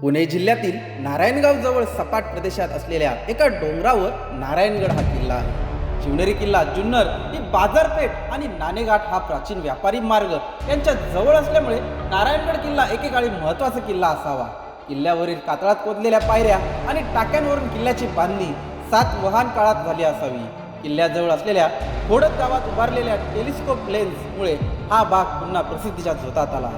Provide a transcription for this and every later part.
पुणे जिल्ह्यातील नारायणगाव जवळ सपाट प्रदेशात असलेल्या एका डोंगरावर नारायणगड हा किल्ला आहे. शिवनेरी किल्ला जुन्नर ही बाजारपेठ आणि नाणेघाट हा प्राचीन व्यापारी मार्ग यांच्या जवळ असल्यामुळे नारायणगड किल्ला एकेकाळी महत्त्वाचा किल्ला असावा. किल्ल्यावरील कातळात कोदलेल्या पायऱ्या आणि टाक्यांवरून किल्ल्याची बांधणी सात वहान काळात झाली असावी. किल्ल्याजवळ असलेल्या खोडद गावात उभारलेल्या टेलिस्कोप लेन्समुळे हा भाग पुन्हा प्रसिद्धीच्या झोतात आला.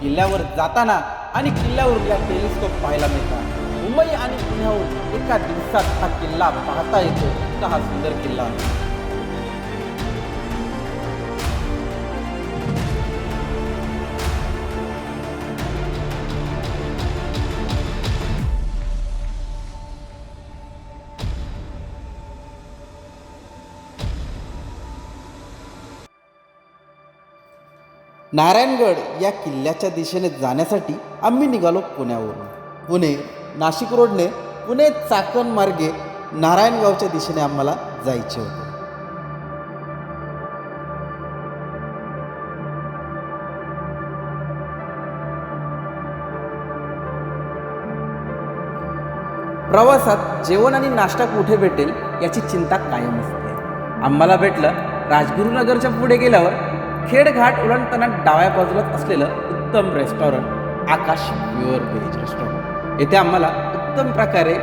किल्ल्यावर जाताना आणि किल्ल्यावर या टेलिस्कोप पाहायला मिळतात. मुंबई आणि पुण्याहून एका दिवसात हा किल्ला पाहता येतो हा सुंदर किल्ला. नारायणगड या किल्ल्याच्या दिशेने जाण्यासाठी आम्ही निघालो पुण्यावरून. पुणे नाशिक रोडने पुणे चाकण मार्गे नारायणगावच्या दिशेने आम्हाला जायचे होते. प्रवासात जेवण आणि नाश्ता कुठे भेटेल याची चिंता कायम असते. आम्हाला भेटलं राजगुरुनगरच्या पुढे गेल्यावर खेडघाट ओलांडताना डाव्या बाजूलाच असलेलं उत्तम restaurant Aakash pure veg restaurant येथे आम्हाला उत्तम प्रकारे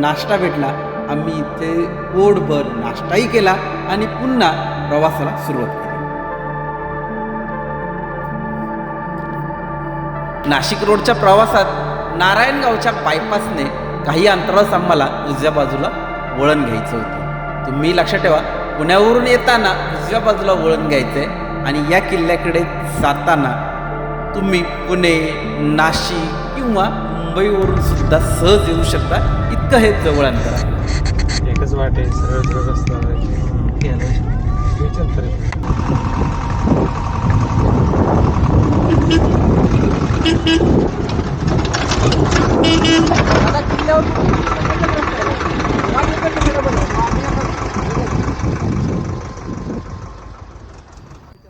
नाश्ता भेटला. आम्ही इथे पोटभर नाश्ताही केला आणि पुन्हा प्रवासाला सुरुवात केली. नाशिक रोडच्या प्रवासात नारायणगावच्या बायपासने काही अंतरावरच आम्हाला उजव्या बाजूला वळण घ्यायचं होतं. तुम्ही लक्षात ठेवा पुण्यावरून येताना उजव्या बाजूला वळण घ्यायचं आहे आणि या किल्ल्याकडे जाताना तुम्ही पुणे नाशिक किंवा मुंबईवरून सुद्धा सहज येऊ शकता. इतकं हे जवळ अंतर आहे. एकच वाट आहे सरळ सरळ रस्ता आहे. विचार तरी.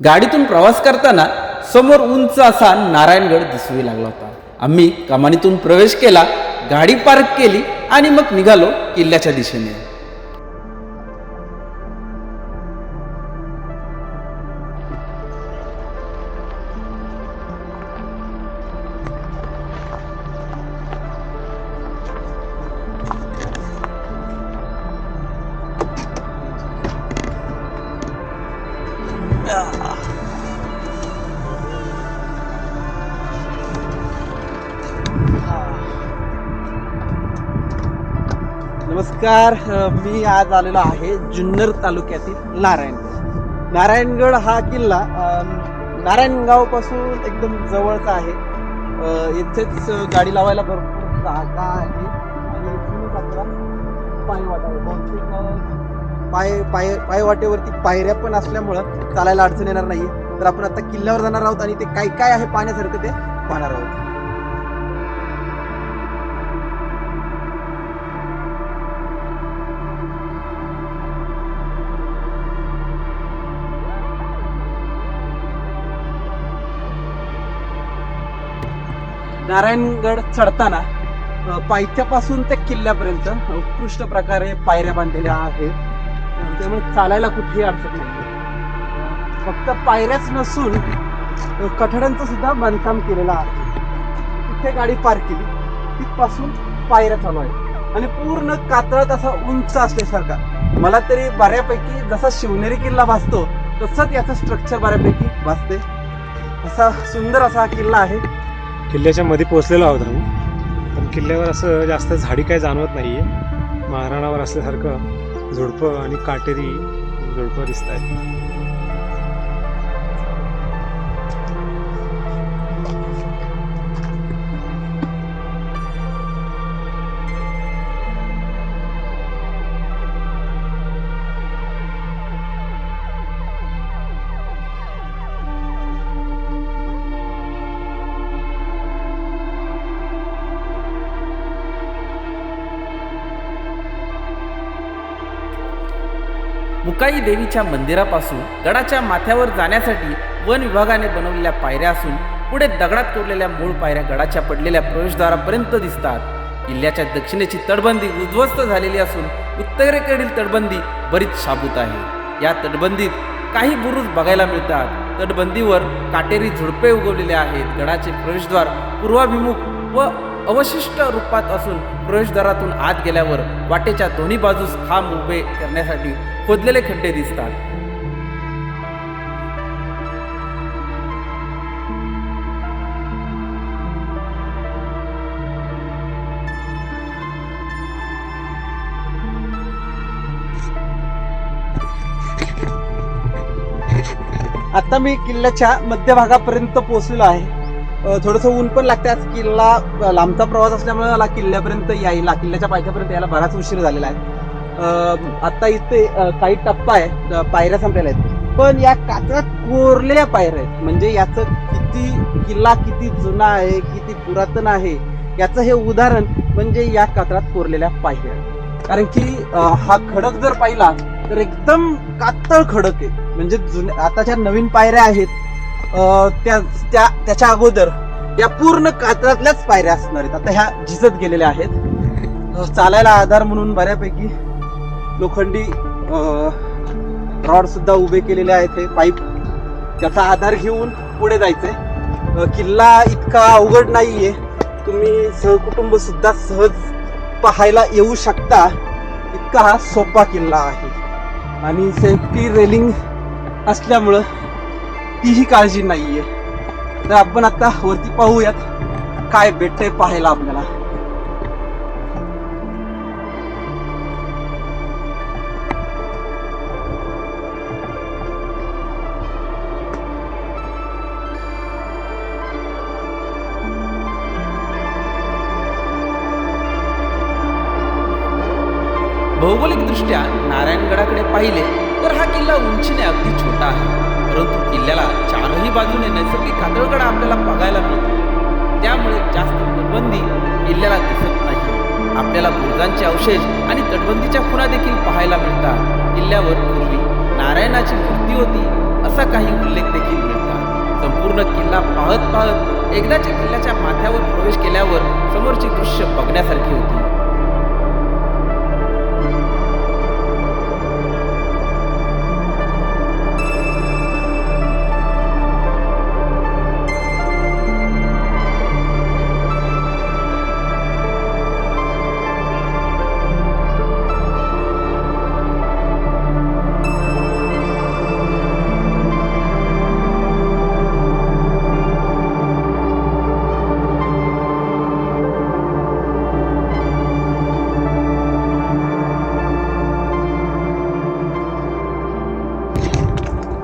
गाडीतून प्रवास करताना समोर उंच असा नारायणगड दिसू लागला होता. आम्ही कमानीतून प्रवेश केला गाडी पार्क केली आणि मग निघालो किल्ल्याच्या दिशेने. Ah. नमस्कार मी आज आलेलो आहे जुन्नर तालुक्यातील नारायणगड नारायणगड हा किल्ला नारायणगावपासून एकदम जवळचा आहे. इथेच गाडी लावायला भरपूर जागा आहे. आणि इथूनच पायवाटा बहुतेक पाय पाय पायवाटेवरती पायऱ्या पण असल्यामुळं चालायला अडचण येणार नाही तर आपण आता किल्ल्यावर जाणार आहोत आणि ते काय काय आहे पाहण्यासारखं ते पाहणार आहोत. नारायणगड चढताना पायथ्यापासून ते किल्ल्यापर्यंत उत्कृष्ट प्रकारे पायऱ्या बांधलेल्या आहेत. त्यामुळे चालायला कुठेही अडचण नाही. फक्त पायऱ्याच नसून कठड्यांचं सुद्धा बांधकाम केलेलं आहे. तिथे गाडी पार्क केली तिथपासून पायऱ्या चालू आहेत. आणि पूर्ण कातळात असा उंच असल्यासारखा. मला तरी बऱ्यापैकी जसा शिवनेरी किल्ला भासतो तसंच याचं स्ट्रक्चर बऱ्यापैकी भासते. असा सुंदर असा हा किल्ला आहे. किल्ल्याच्या मध्ये पोहोचलेलो आहोत आम्ही. पण किल्ल्यावर असं जास्त झाडी काय जाणवत नाही आहे महाराणावर असल्यासारखं झुडपं आणि काटेरी झुडपं दिसत आहेत मुकाई देवीच्या मंदिरापासून गडाच्या माथ्यावर जाण्यासाठी वन विभागाने बनवलेल्या पायऱ्या असून पुढे दगडात कोरलेल्या मूळ पायऱ्या गडाच्या पडलेल्या प्रवेशद्वारापर्यंत दिसतात. किल्ल्याच्या दक्षिणेची तटबंदी उद्ध्वस्त झालेली असून उत्तरेकडील तटबंदी बरीच शाबूत आहे. या तटबंदीत काही बुरुज बघायला मिळतात. तटबंदीवर काटेरी झुडपे उगवलेले आहेत. गडाचे प्रवेशद्वार पूर्वाभिमुख व अवशिष्ट रूपात असून प्रवेशद्वारातून आत गेल्यावर वाटेच्या दोन्ही बाजूस खांब उभे करण्यासाठी खोदलेले खड्डे दिसतात. आता मी किल्ल्याच्या मध्यभागापर्यंत पोहोचलेलो आहे. थोडंसं ऊन पण लागतं आज किल्ला लांबचा प्रवास असल्यामुळे मला किल्ल्यापर्यंत यायला किल्ल्याच्या पायथ्यापर्यंत यायला बराच उशीर झालेला आहे. आत्ता आता इथे काही टप्पा आहे पायऱ्या संपलेल्या आहेत. पण या कात्रात कोरलेल्या पायऱ्या आहेत. म्हणजे याचं किती किल्ला किती जुना आहे किती पुरातन आहे याचं हे उदाहरण म्हणजे या कात्रात कोरलेल्या पायऱ्या कारण की हा खडक जर पाहिला तर एकदम कातळ खडक आहे. म्हणजे जुन्या आताच्या नवीन पायऱ्या आहेत त्या त्या त्याच्या अगोदर या पूर्ण कातळातल्याच पायऱ्या असणार आहेत. आता ह्या झिजत गेलेल्या आहेत. चालायला आधार म्हणून बऱ्यापैकी लोखंडी रॉडसुद्धा उभे केलेले आहेत हे पाईप. त्याचा आधार घेऊन पुढे जायचंय. किल्ला इतका अवघड नाही आहे तुम्ही सहकुटुंबसुद्धा सहज पाहायला येऊ शकता. इतका हा सोपा किल्ला आहे. आणि सेफ्टी रेलिंग असल्यामुळं तीही काळजी नाही आहे तर आपण आता वरती पाहूयात काय भेटतंय पाहायला आपल्याला. भौगोलिकदृष्ट्या नारायणगडाकडे पाहिले तर हा किल्ला उंचीने अगदी छोटा आहे. परंतु किल्ल्याला चारही बाजूने नैसर्गिक कातळगड आपल्याला बघायला मिळतो. त्यामुळे जास्त तटबंदी किल्ल्याला दिसत नाही. आपल्याला बुरुजांचे अवशेष आणि तटबंदीच्या खुणा देखील पाहायला मिळतात. किल्ल्यावर पूर्वी नारायणाची मूर्ती होती असा काही उल्लेख देखील मिळतात. संपूर्ण किल्ला पाहत पाहत एकदाच्या किल्ल्याच्या माथ्यावर प्रवेश केल्यावर समोरची दृश्य बघण्यासारखी होती.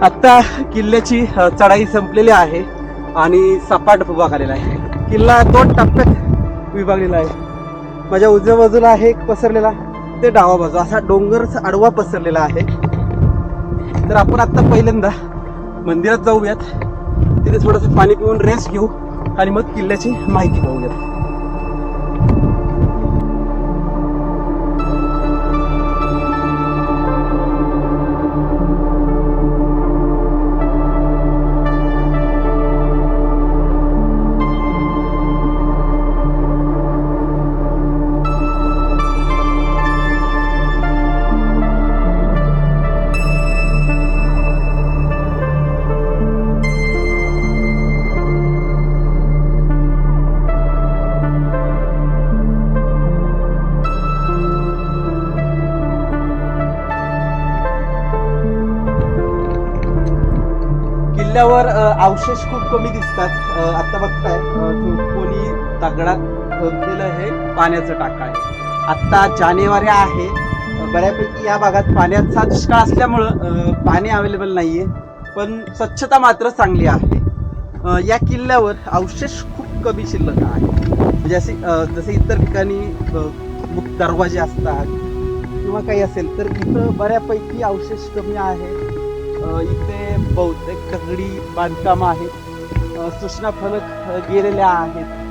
आत्ता किल्ल्याची चढाई संपलेली आहे आणि सपाट उभा आलेला आहे. किल्ला दोन टप्प्यात विभागलेला आहे. माझ्या उजव्या बाजूला आहे एक पसरलेला ते डावा बाजू. असा डोंगरचा आडवा पसरलेला आहे. तर आपण आत्ता पहिल्यांदा मंदिरात जाऊयात. तिथे थोडंसं पाणी पिऊन रेस्ट घेऊ आणि मग किल्ल्याची माहिती पाहूयात. किल्ल्यावर अवशेष खूप कमी दिसतात. आता बघताय कोणी दगडात खोदलेलं हे पाण्याचं टाका आहे. आता जानेवारी आहे. बऱ्यापैकी या भागात पाण्याचा दुष्काळ असल्यामुळं पाणी अवेलेबल नाहीये पण स्वच्छता मात्र चांगली आहे. या किल्ल्यावर अवशेष खूप कमी शिल्लक आहे. म्हणजे असे जसे इतर ठिकाणी दरवाजे असतात किंवा काही असेल तर इथं बऱ्यापैकी अवशेष कमी आहे इथे बहुतेक दगडी बांधकाम आहेत सूचना फलक गेलेल्या आहेत.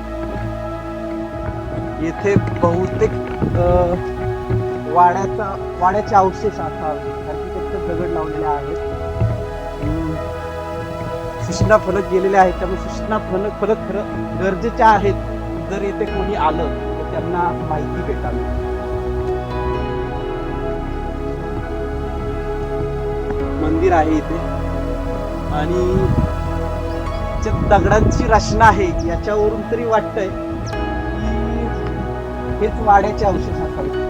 येथे बहुतेक वाड्याचा वाड्याचे अवशेष असावे दगड लावलेले आहेत. सूचना फलक गेलेले आहेत. त्यामुळे सूचना फलक फलक खरं गरजेचे आहेत. जर येथे कोणी आलं तर त्यांना माहिती भेटावी. मंदिर आहे इथे. आणि जे दगडांची रचना आहे याच्यावरून तरी वाटतंय की हेच वाड्याचे अवशेष असावे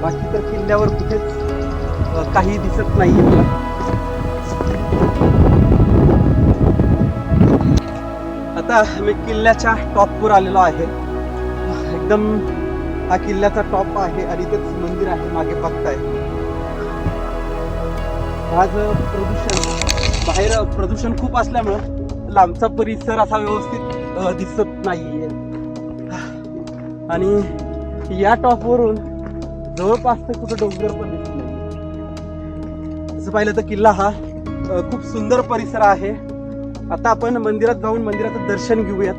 बाकी तर किल्ल्यावर कुठेच काही दिसत नाही मला आता मी किल्ल्याच्या टॉपवर आलेलो आहे. एकदम हा किल्ल्याचा टॉप आहे आणि तेच मंदिर आहे मागे बघताय. आज प्रदूषण. बाहेर प्रदूषण खूप असल्यामुळं लांबचा परिसर असा व्यवस्थित दिसत दिसत नाहीये. आणि या टॉपवरून जवळपास तर कुठं डोंगर पण दिसत नाही. तसं पाहिलं तर किल्ला हा खूप सुंदर परिसर आहे. आता आपण मंदिरात जाऊन मंदिराचं दर्शन घेऊयात.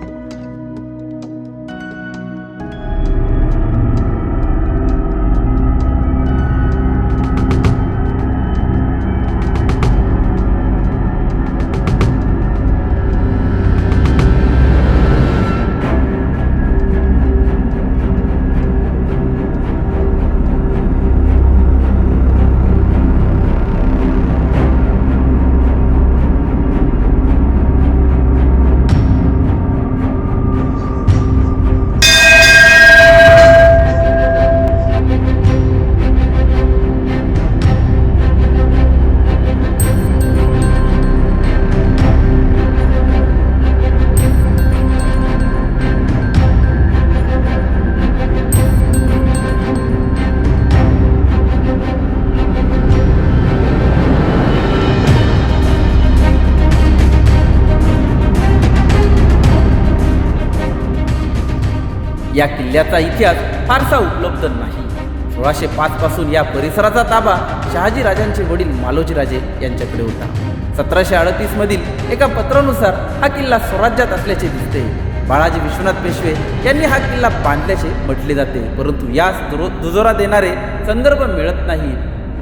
या किल्ल्याचा इतिहास फारसा उपलब्ध नाही. सोळाशे पाच पासून या परिसराचा ताबा शहाजी राजांचे वडील मालोजी राजे यांच्याकडे होता. सतराशे अडतीस मधील एका पत्रानुसार हा किल्ला स्वराज्यात असल्याचे दिसते. बाळाजी विश्वनाथ पेशवे यांनी हा किल्ला बांधल्याचे म्हटले जाते. परंतु यास दुजोरा देणारे संदर्भ मिळत नाही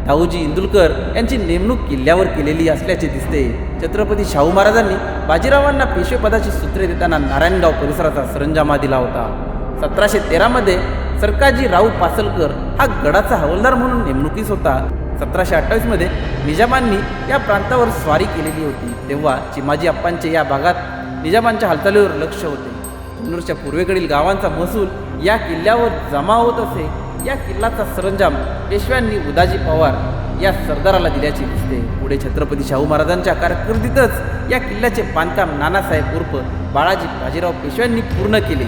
दाऊजी इंदुलकर यांची नेमणूक किल्ल्यावर केलेली असल्याचे दिसते. छत्रपती शाहू महाराजांनी बाजीरावांना पेशवेपदाची सूत्रे देताना नारायणगाव परिसराचा सरंजामा दिला होता. सतराशे तेरामध्ये सरकाजी राऊ पासलकर हा गडाचा हवालदार म्हणून नेमणुकीस होता. सतराशे अठ्ठावीसमध्ये निजामांनी या प्रांतावर स्वारी केलेली होती. तेव्हा चिमाजी अप्पांचे या भागात निजामांच्या हालचालीवर लक्ष होते. जुन्नरच्या पूर्वेकडील गावांचा महसूल या किल्ल्यावर जमा होत असे या किल्ल्याचा सरंजाम पेशव्यांनी उदाजी पवार या सरदाराला दिल्याचे दिसते. पुढे छत्रपती शाहू महाराजांच्या कारकिर्दीतच या किल्ल्याचे बांधकाम नानासाहेब उर्फ बाळाजी बाजीराव पेशव्यांनी पूर्ण केले.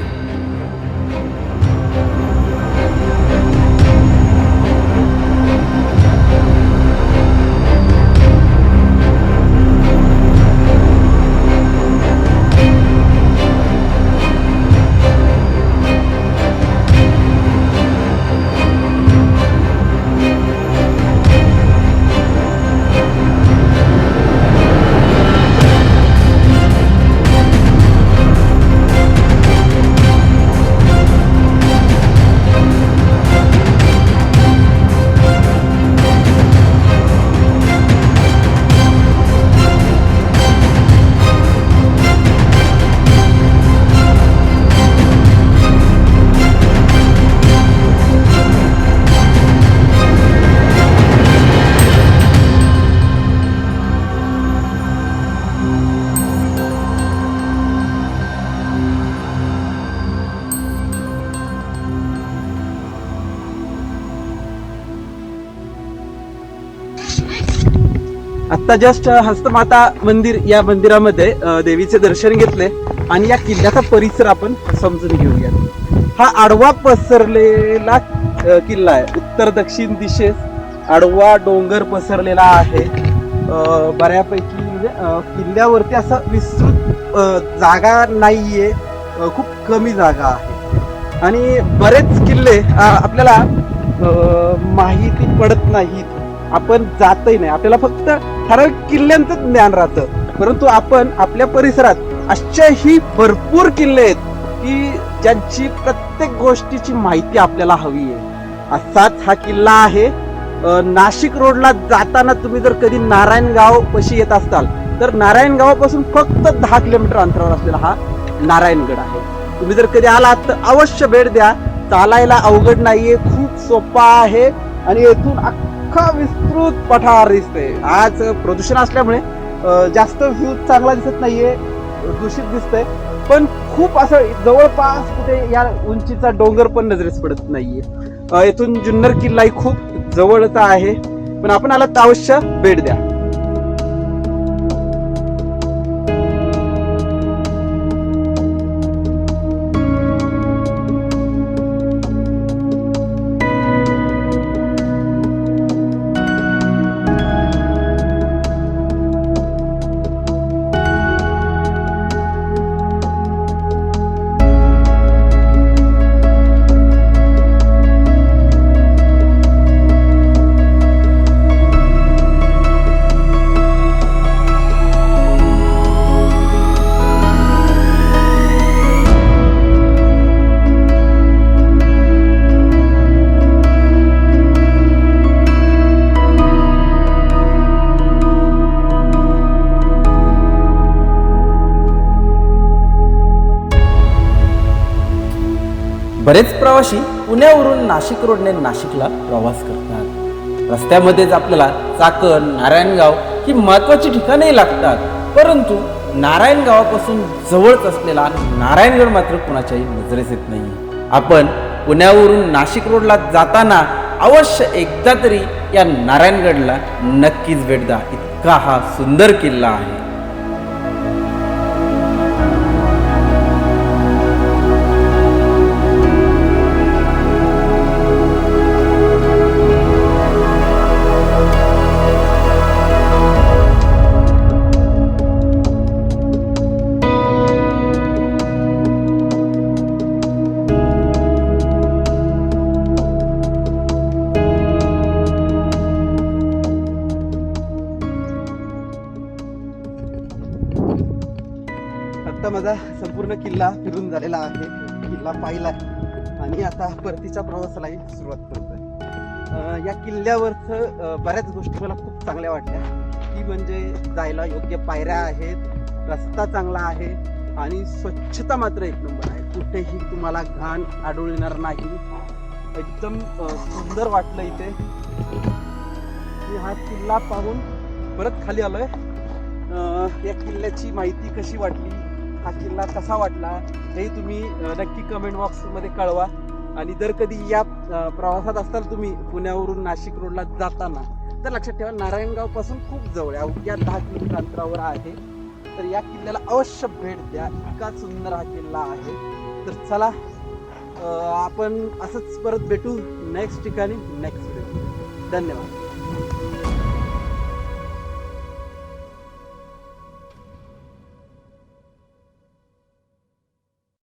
आता जस्ट हस्तमाता मंदिर या मंदिरामध्ये देवीचे दर्शन घेतले आणि या किल्ल्याचा परिसर आपण समजून घेऊया. हा आडवा पसरलेला किल्ला आहे. उत्तर दक्षिण दिशेस आडवा डोंगर पसरलेला आहे. बऱ्यापैकी म्हणजे किल्ल्यावरती असं विस्तृत जागा नाहीये. खूप कमी जागा आहे. आणि बरेच किल्ले आपल्याला माहिती पडत नाहीत. आपण जातही नाही. आपल्याला फक्त ठराविक किल्ल्यांचं ज्ञान राहतं. परंतु आपण आपल्या परिसरात अशाही भरपूर किल्ले आहेत की ज्यांची प्रत्येक गोष्टीची माहिती आपल्याला हवी आहे. असाच हा किल्ला आहे. नाशिक रोडला जाताना तुम्ही जर कधी नारायणगाव पशी येत असाल तर नारायणगावापासून फक्त दहा किलोमीटर अंतरावर असलेला हा नारायणगड आहे. तुम्ही जर कधी आलात तर अवश्य भेट द्या. चालायला अवघड नाहीये. खूप सोपा आहे. आणि येथून अख्खा विस्तृत पठार दिसते. आज प्रदूषण असल्यामुळे जास्त व्ह्यू चांगला दिसत नाहीये दूषित दिसतंय. पण खूप असं जवळपास कुठे या उंचीचा डोंगर पण नजरेस पडत नाहीये. येथून जुन्नर किल्लाही खूप जवळचा आहे. पण आपण आला तर अवश्य भेट द्या. बरेच प्रवासी पुण्यावरून नाशिक रोडने नाशिकला प्रवास करतात. रस्त्यामध्येच आपल्याला चाकण नारायणगाव ही महत्वाची ठिकाणंही लागतात. परंतु नारायणगावापासून जवळच असलेला नारायणगड मात्र कुणाच्याही नजरेस येत नाही. आपण पुण्यावरून नाशिक रोडला जाताना अवश्य एकदा तरी या नारायणगडला नक्कीच भेट द्या. इतका हा सुंदर किल्ला आहे. आता माझा संपूर्ण किल्ला फिरून झालेला आहे. किल्ला पाहिला आणि आता परतीच्या प्रवासालाही सुरुवात करतोय. या किल्ल्यावरचं बऱ्याच गोष्टी मला खूप चांगल्या वाटल्या. ती म्हणजे जायला योग्य पायऱ्या आहेत रस्ता चांगला आहे आणि स्वच्छता मात्र एक नंबर आहे. कुठेही तुम्हाला घाण आढळून येणार नाही. एकदम सुंदर वाटलं इथे. मी हा किल्ला पाहून परत खाली आलोय. या किल्ल्याची माहिती कशी वाटली? हा किल्ला कसा वाटला हे तुम्ही नक्की कमेंट बॉक्समध्ये कळवा. आणि जर कधी या प्रवासात असाल तुम्ही पुण्यावरून नाशिक रोडला जाताना तर लक्षात ठेवा नारायणगावपासून खूप जवळ आहे. अवघ्या दहा किलोमीटर अंतरावर आहे. तर या किल्ल्याला अवश्य भेट द्या. इतका सुंदर हा किल्ला आहे. तर चला आपण असंच परत भेटू नेक्स्ट ठिकाणी नेक्स्ट धन्यवाद.